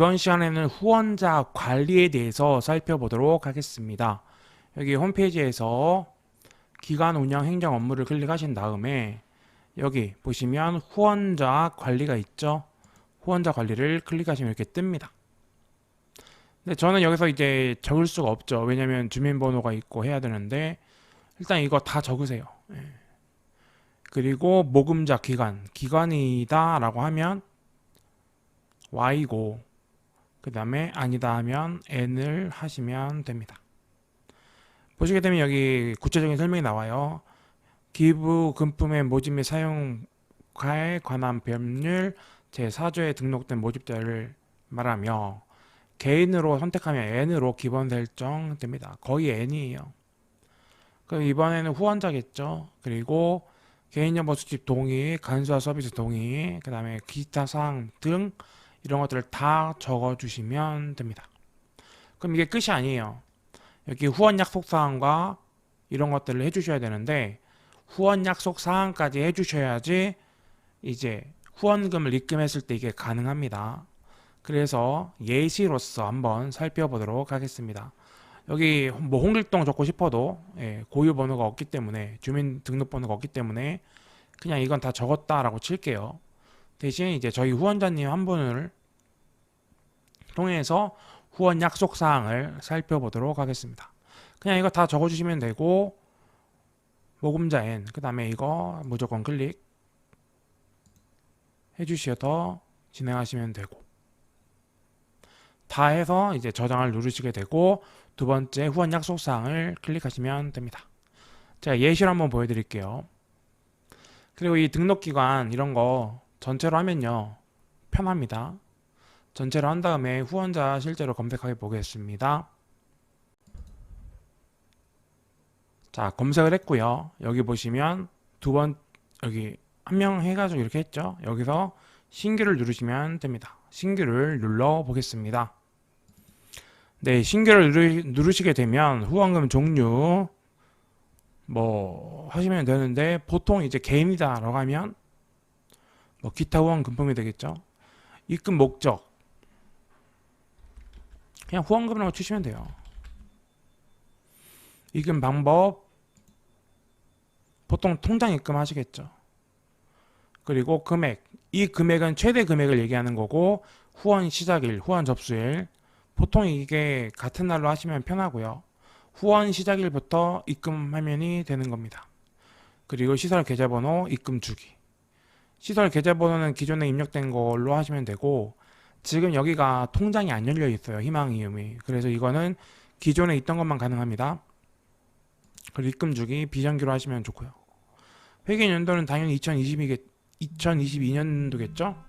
이번 시간에는 후원자 관리에 대해서 살펴보도록 하겠습니다. 여기 홈페이지에서 기관 운영 행정 업무를 클릭하신 다음에 여기 보시면 후원자 관리가 있죠. 후원자 관리를 클릭하시면 이렇게 뜹니다. 근데 저는 여기서 이제 적을 수가 없죠. 왜냐면 주민번호가 있고 해야 되는데 일단 이거 다 적으세요. 예. 그리고 모금자 기간, 기관이다 라고 하면 Y고 그 다음에 아니다 하면 N을 하시면 됩니다. 보시게 되면 여기 구체적인 설명이 나와요. 기부 금품의 모집 및 사용가에 관한 법률 제4조에 등록된 모집자를 말하며 개인으로 선택하면 N으로 기본 설정됩니다. 거의 N이에요. 그럼 이번에는 후원자겠죠. 그리고 개인정보 수집 동의, 간소화 서비스 동의, 그 다음에 기타 사항 등 이런 것들을 다 적어주시면 됩니다. 그럼 이게 끝이 아니에요. 여기 후원 약속 사항과 이런 것들을 해주셔야 되는데 후원 약속 사항까지 해주셔야지 이제 후원금을 입금했을 때 이게 가능합니다. 그래서 예시로서 한번 살펴보도록 하겠습니다. 여기 뭐 홍길동 적고 싶어도 예, 고유 번호가 없기 때문에 주민등록번호가 없기 때문에 그냥 이건 다 적었다라고 칠게요. 대신 이제 저희 후원자님 한 분을 통해서 후원 약속 사항을 살펴보도록 하겠습니다. 그냥 이거 다 적어주시면 되고 모금자 N 그 다음에 이거 무조건 클릭 해주셔서 진행하시면 되고 다 해서 이제 저장을 누르시게 되고 두 번째 후원 약속 사항을 클릭하시면 됩니다. 제가 예시로 한번 보여드릴게요. 그리고 이 등록 기관 이런 거 전체로 하면요 편합니다. 전체로 한 다음에 후원자 실제로 검색해 보겠습니다. 자 검색을 했고요. 여기 보시면 두 번 여기 한 명 해가지고 이렇게 했죠. 여기서 신규를 누르시면 됩니다. 신규를 눌러 보겠습니다. 네, 신규를 누르, 누르시게 되면 후원금 종류 뭐 하시면 되는데 보통 이제 개인이다라고 하면 뭐 기타 후원 금품이 되겠죠. 입금 목적 그냥 후원금이라고 치시면 돼요. 입금 방법 보통 통장 입금 하시겠죠. 그리고 금액 이 금액은 최대 금액을 얘기하는 거고 후원 시작일, 후원 접수일 보통 이게 같은 날로 하시면 편하고요. 후원 시작일부터 입금 화면이 되는 겁니다. 그리고 시설 계좌번호, 입금 주기. 시설 계좌번호는 기존에 입력된 걸로 하시면 되고 지금 여기가 통장이 안 열려 있어요. 희망 이음이. 그래서 이거는 기존에 있던 것만 가능합니다. 그리고 입금 주기 비정기로 하시면 좋고요. 회계 연도는 당연히 2022개, 2022년도겠죠?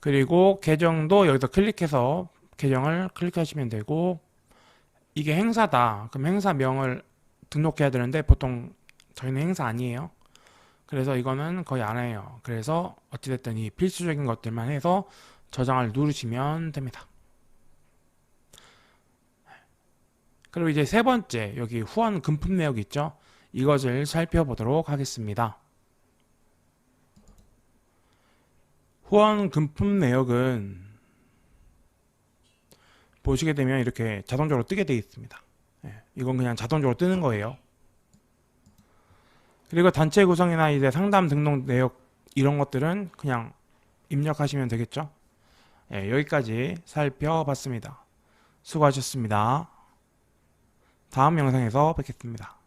그리고 계정도 여기서 클릭해서 계정을 클릭하시면 되고 이게 행사다. 그럼 행사명을 등록해야 되는데 보통 저희는 행사 아니에요. 그래서 이거는 거의 안 해요. 그래서 어찌됐든 이 필수적인 것들만 해서 저장을 누르시면 됩니다. 그리고 이제 세 번째 여기 후원 금품 내역 있죠? 이것을 살펴보도록 하겠습니다. 후원 금품 내역은 보시게 되면 이렇게 자동적으로 뜨게 되어 있습니다. 예, 이건 그냥 자동적으로 뜨는 거예요. 그리고 단체 구성이나 이제 상담 등록 내역 이런 것들은 그냥 입력하시면 되겠죠. 예, 여기까지 살펴봤습니다. 수고하셨습니다. 다음 영상에서 뵙겠습니다.